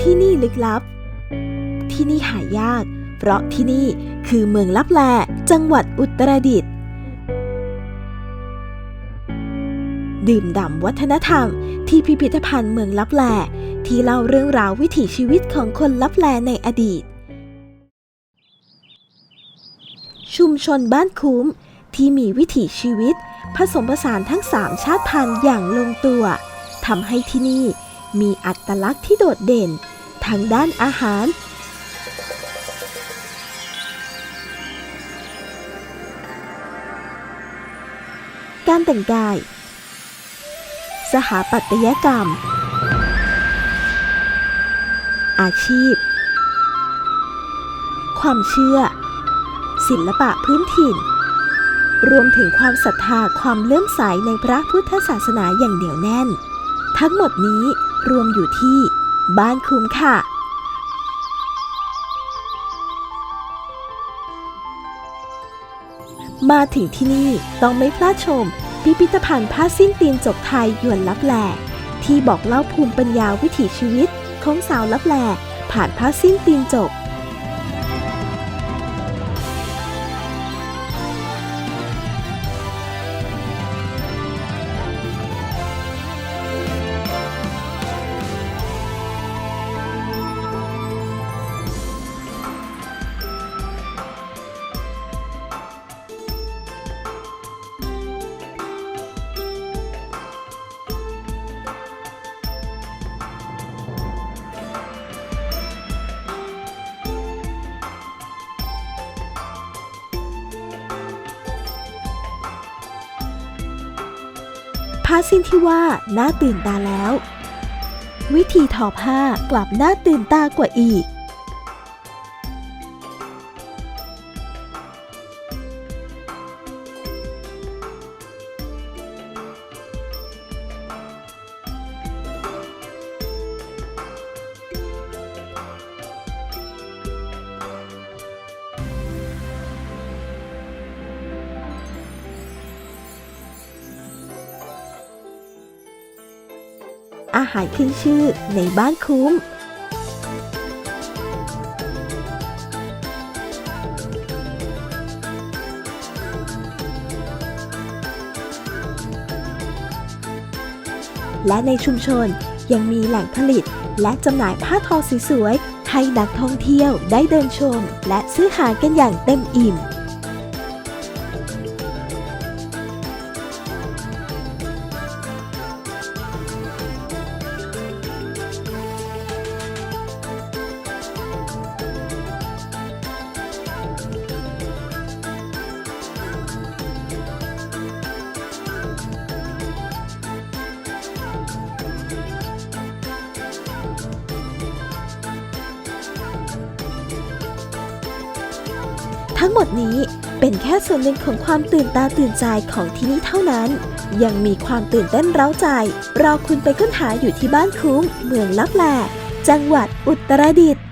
ที่นี่ลึกลับ ที่นี่หายาก เพราะที่นี่คือเมืองลับแล จังหวัดอุตรดิตถ์ดื่มด่ำวัฒนธรรมที่พิพิธภัณฑ์เมืองลับแล ที่เล่าเรื่องราววิถีชีวิตของคนลับแลในอดีต ชุมชนบ้านคุ้มที่มีวิถีชีวิต ผสมผสานทั้งสามชาติพันธุ์อย่างลงตัวทำให้ที่นี่ มีอัตลักษณ์ที่โดดเด่นทั้งด้านอาหาร การแต่งกาย สถาปัตยกรรม อาชีพ ความเชื่อ ศิลปะพื้นถิ่น รวมถึงความศรัทธาความเลื่อมใสในพระพุทธศาสนาอย่างเหนียวแน่น ทั้งหมดนี้ รวมอยู่ที่บ้านคุ้มค่ะ มาถึงที่นี่ต้องไม่พลาดชม พิพิธภัณฑ์ผ้าสิ้นตีนจกไทยยวนลับแหลที่บอกเล่าภูมิปัญญาวิถีชีวิตของสาวลับแหลผ่านผ้าสิ้นตีนจก ผ้าสิ้นที่ว่าน่าตื่นตาแล้ว วิธีทอผ้ากลับน่าตื่นตากว่าอีก อาหารขึ้นชื่อในบ้านคุ้ม และในชุมชนยังมีแหล่งผลิต และจำหน่ายผ้าทอสวยๆให้นักท่องเที่ยวได้เดินชม และซื้อหากันอย่างเต็มอิ่ม ทั้งหมดนี้เป็นแค่ส่วนหนึ่งของความตื่นตาตื่นใจของที่นี่เท่านั้น ยังมีความตื่นเต้นเร้าใจ รอคุณไปค้นหาอยู่ที่บ้านคุ้มเมืองลับแลจังหวัดอุตรดิตถ์